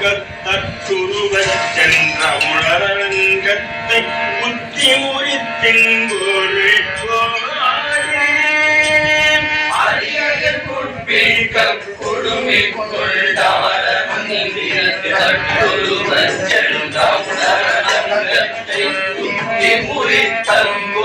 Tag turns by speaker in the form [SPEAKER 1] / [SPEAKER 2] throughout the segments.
[SPEAKER 1] கத்தற்குருவன் சென்ற உணரங்கத்தை புத்தி முறித்தின்
[SPEAKER 2] கொடுமை கொண்டார முருவன் சென்ற உணரங்கத்தை
[SPEAKER 3] புத்தி முறித்தம்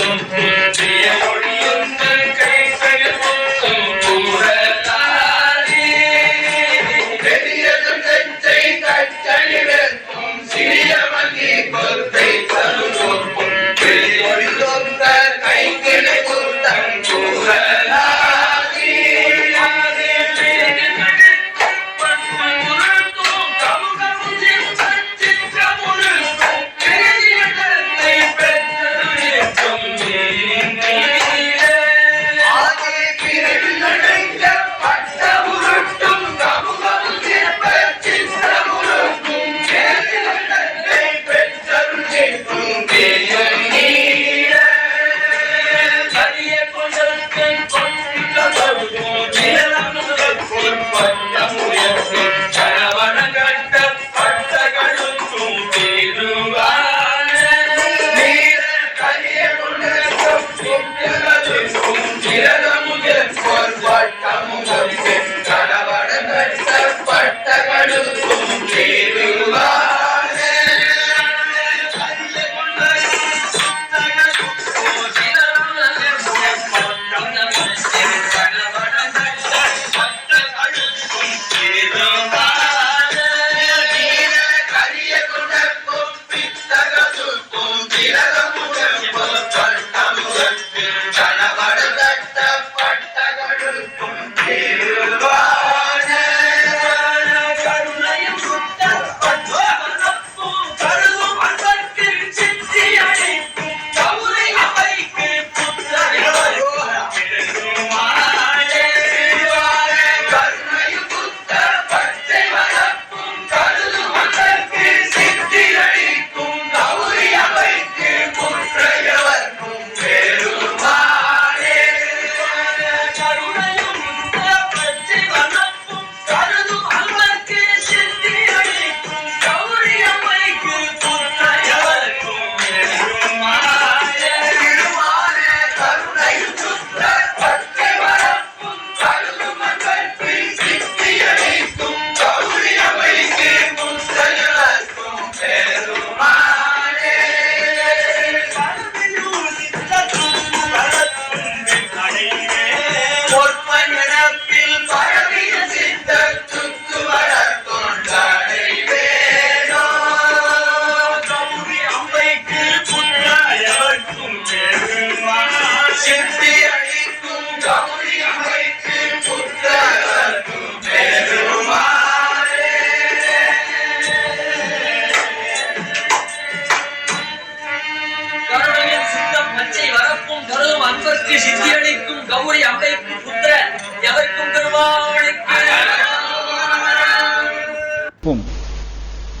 [SPEAKER 3] Jum Jum Jum
[SPEAKER 4] birthday.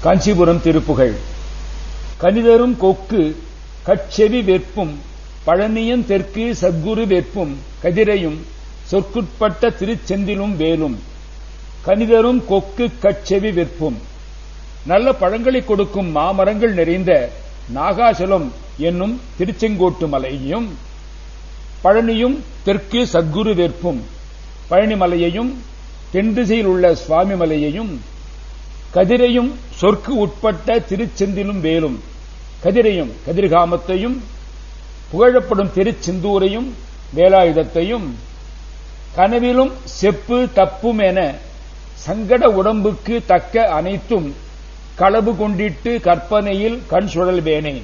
[SPEAKER 4] Kanchipuram Thiruppugazh. கனிதரும் கொக்கு கட்செவி வெப்பும் பழனியன் தெற்கு சத்குரு வெப்பும் கதிரையும் சொற்குட்பட்ட திருச்செந்திலும் வேலும். கனிதரும் கொக்கு கட்செவி வெற்பும். நல்ல பழங்களை கொடுக்கும் மாமரங்கள் நிறைந்த நாகாசலம் என்னும் திருச்செங்கோட்டு மலையையும் பழனியும் தெற்கு சத்குரு வெப்பும் பழனி மலையையும் தென் திசையில் உள்ள சுவாமி மலையையும் கதிரையும் சொற்கு உட்பட்ட திருச்செந்திலும் வேலும். கதிரையும் கதிர்காமத்தையும் புகழப்படும் திருச்செந்தூரையும் வேலாயுதத்தையும் கனவிலும் செப்பு தப்பும் என சங்கட உடம்புக்கு தக்க அனைத்தும் களவு கொண்டிட்டு கற்பனையில் கண் சுழல்வேனே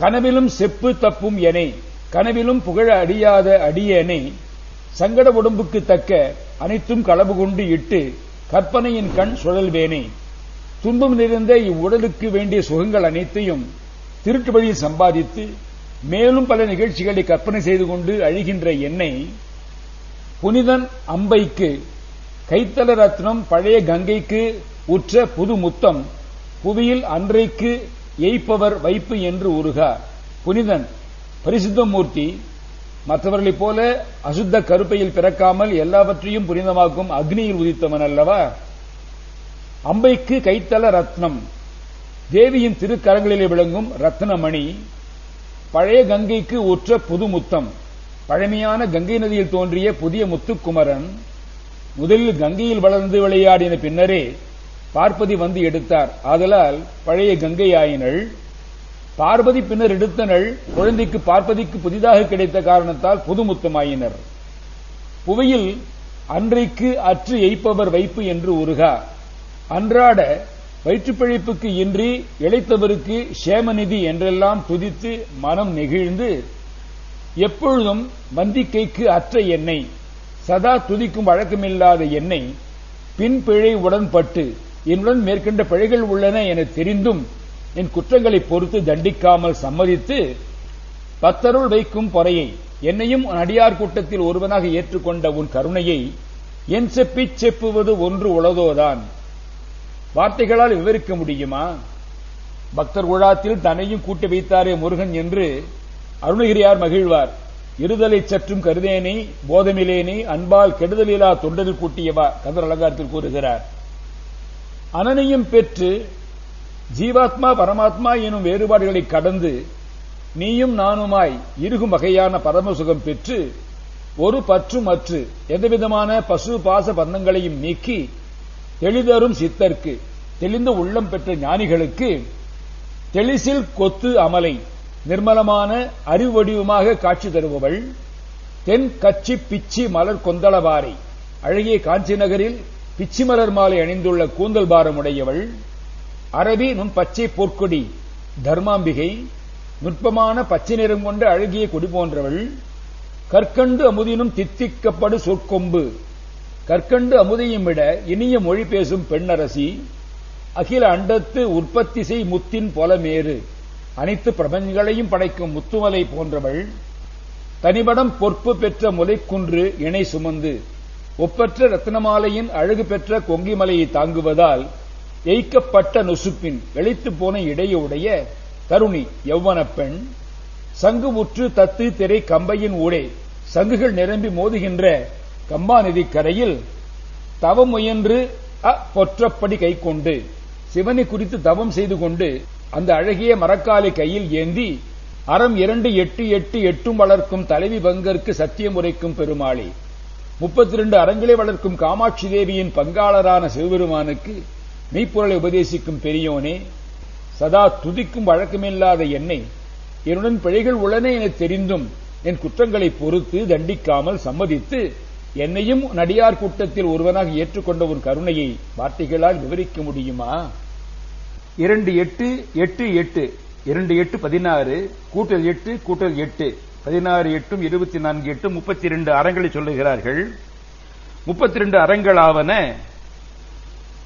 [SPEAKER 4] கனவிலும் செப்பு தப்பும் எனை கனவிலும் புகழ அடியாத அடியேனை. சங்கட உடம்புக்கு தக்க அனைத்தும் களவு கொண்டு இட்டு கற்பனையின் கண் சுழல்வேனே துன்பம் நிறைந்த இவ்வுடலுக்கு வேண்டிய சுகங்கள் அனைத்தையும் திருட்டு வழியில் சம்பாதித்து மேலும் பல நிகழ்ச்சிகளை கற்பனை செய்து கொண்டு அழிகின்ற என்னை புனிதன் அம்பைக்கு கைத்தல ரத்னம் பழைய கங்கைக்கு உற்ற புது முத்தம் புவியில் அன்றைக்கு எய்ப்பவர் வைப்பு என்று உருகா. புனிதன் பரிசுத்த மூர்த்தி மற்றவர்களைப் போல அசுத்த கருப்பையில் பிறக்காமல் எல்லாவற்றையும் புனிதமாக்கும் அக்னியில் உதித்தவன் அல்லவா? அம்பைக்கு கைத்தல ரத்னம். தேவியின் திருக்கரங்களிலே விளங்கும் ரத்னமணி பழைய கங்கைக்கு உற்ற புது முத்தம் பழமையான கங்கை நதியில் தோன்றிய புதிய முத்துக்குமரன் முதலில் கங்கையில் வளர்ந்து விளையாடின பின்னரே பார்ப்பதி வந்து எடுத்தார். ஆதலால் பழைய கங்கை ஆயினள் பார்வதி பின்னர் எடுத்தனள் குழந்தைக்கு பார்ப்பதிக்கு புதிதாக கிடைத்த காரணத்தால் புதுமுத்தமாயினர். புவையில் அன்றைக்கு அற்று எய்ப்பவர் வைப்பு என்று உருகா. அன்றாட வயிற்றுப்பிழைப்புக்கு இன்றி இழைத்தவருக்கு சேமநிதி என்றெல்லாம் துதித்து மனம் நெகிழ்ந்து எப்பொழுதும் வந்திக்கைக்கு அற்ற எண்ணெய் சதா துதிக்கும் வழக்கமில்லாத எண்ணெய் பின் பிழை உடன்பட்டு என்னுடன் மேற்கண்ட பிழைகள் உள்ளன என தெரிந்தும் என் குற்றங்களை பொறுத்து தண்டிக்காமல் சம்மதித்து பத்தருள் வைக்கும் பொறையை என்னையும் உன் அடியார் கூட்டத்தில் ஒருவனாக ஏற்றுக்கொண்ட உன் கருணையை என் செப்பிச் செப்புவது ஒன்று உளதோதான். வார்த்தைகளால் விவரிக்க முடியுமா? பக்தர் உழாத்தில் தன்னையும் கூட்டி வைத்தாரே முருகன் என்று அருணகிரியார் மகிழ்வார். இருதலை சற்றும் கருதேனே போதமிலேனே அன்பால் கெடுதலிலா தொண்டரில் கூட்டியவா? கதர் அலங்காரத்தில் கூறுகிறார். அனனையும் பெற்று ஜீவாத்மா பரமாத்மா எனும் வேறுபாடுகளை கடந்து நீயும் நானுமாய் இருகும் வகையான பரமசுகம் பெற்று ஒரு பற்று மற்று எந்தவிதமான பசு பாச பந்தங்களையும் நீக்கி தெளிதரும் சித்தர்க்கு தெளிந்த உள்ளம் பெற்ற ஞானிகளுக்கு தெளிசில் கொத்து அமலை நிர்மலமான அறிவடிவமாக காட்சி தருபவள் தென் கச்சி பிச்சி மலர் கொந்தளவாரை அழகிய காஞ்சி நகரில் பிச்சி மலர் மாலை அணிந்துள்ள கூந்தல் பாரம் உடையவள் அரபி நுண் பச்சை பொற்கொடி தர்மாம்பிகை நுட்பமான பச்சை நிறம் கொண்ட அழகிய கொடி போன்றவள் கற்கண்டு அமுதினும் தித்திக்கப்படு சொற்கொம்பு கற்கண்டு அமுதையும் விட இனிய மொழி பேசும் பெண்ணரசி அகில அண்டத்து உற்பத்தி செய் முத்தின் பொலமேறு. அனைத்து பிரபஞ்சங்களையும் படைக்கும் முத்துமலை போன்றவள் தனிபடம் பொற்பு பெற்ற முலைக்குன்று இணை சுமந்து ஒப்பற்ற ரத்னமாலையின் அழகு பெற்ற கொங்கிமலையை தாங்குவதால் எய்க்கப்பட்ட நொசுப்பின் வெளித்து போன இடையுடைய தருணி யௌவன பெண் சங்கு உற்று தத்து திரை கம்பையின் ஊடே சங்குகள் நிரம்பி மோதுகின்ற கம்பாநிதி கரையில் தவம் முயன்று அ பொற்றப்படி கை கொண்டு சிவனை குறித்து தவம் செய்து கொண்டு அந்த அழகிய மரக்காலை கையில் ஏந்தி அறம் இரண்டு எட்டு எட்டு எட்டும் வளர்க்கும் தலைவி பங்கருக்கு சத்தியம் உரைக்கும் பெருமாளி. முப்பத்தி ரெண்டு அறங்களை வளர்க்கும் காமாட்சி தேவியின் பங்காளரான சிவபெருமானுக்கு மெய்ப்பொருளை உபதேசிக்கும் பெரியோனே சதா துதிக்கும் வழக்கமில்லாத என்னை என்னுடன் பிழைகள் உள்ளன என தெரிந்தும் என் குற்றங்களை பொறுத்து தண்டிக்காமல் சம்மதித்து என்னையும் நடியார் கூட்டத்தில் ஒருவனாக ஏற்றுக்கொண்ட உன் கருணையை வார்த்தைகளால் விவரிக்க முடியுமா? இரண்டு எட்டு எட்டு எட்டு இரண்டு எட்டு பதினாறு கூட்டல் எட்டு கூட்டல் எட்டு. பதினாறு எட்டும் இருபத்தி நான்கு எட்டு முப்பத்தி இரண்டு அறங்களை சொல்லுகிறார்கள். முப்பத்தி இரண்டு அறங்களாவன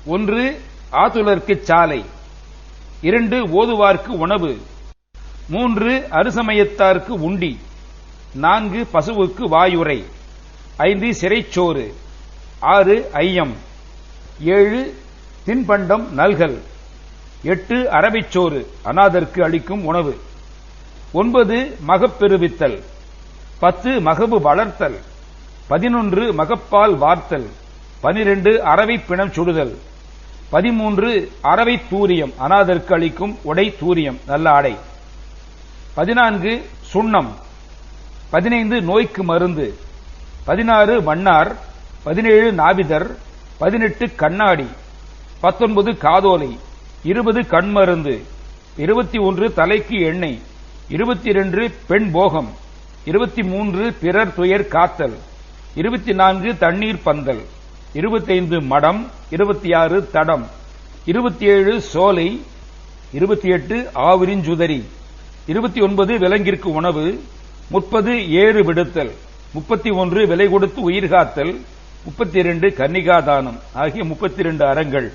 [SPEAKER 4] ஒன்று ஆதுலர்க்கு சாலை இரண்டு ஓதுவார்க்கு உணவு மூன்று அருசமயத்தார்க்கு உண்டி நான்கு பசுவுக்கு வாயுரை ஐந்து சிறைச்சோறு. ஆறு ஐயம். ஏழு தின்பண்டம் நல்கல். எட்டு அரபிச்சோறு அநாதருக்கு அளிக்கும் உணவு. ஒன்பது மகப்பெருவித்தல். பத்து மகபு வளர்த்தல். பதினொன்று மகப்பால் வார்த்தல். பனிரெண்டு அரவை பிணம் சுடுதல். பதிமூன்று அரவை தூரியம் அநாதருக்கு அளிக்கும் உடை தூரியம் நல்ல ஆடை. பதினான்கு சுண்ணம். பதினைந்து நோய்க்கு மருந்து. பதினாறு மன்னார் பதினேழு நாவிதர் பதினெட்டு கண்ணாடி பத்தொன்பது காதோலை இருபது கண்மருந்து இருபத்தி ஒன்று தலைக்கு எண்ணெய் இருபத்தி இரண்டு பெண் போகம் இருபத்தி மூன்று பிறர் துயர் காத்தல் இருபத்தி நான்கு தண்ணீர் பந்தல் இருபத்தைந்து மடம் இருபத்தி ஆறு தடம் இருபத்தி ஏழு சோலை இருபத்தி எட்டு ஆவிரிஞ்சுதரி இருபத்தி ஒன்பது விலங்கிற்கு உணவு முப்பது ஏறு விடுத்தல். முப்பத்தி ஒன்று விலை கொடுத்து உயிர் காத்தல் முப்பத்தி இரண்டு கன்னிகாதானம் ஆகிய முப்பத்தி இரண்டு அறங்கள்.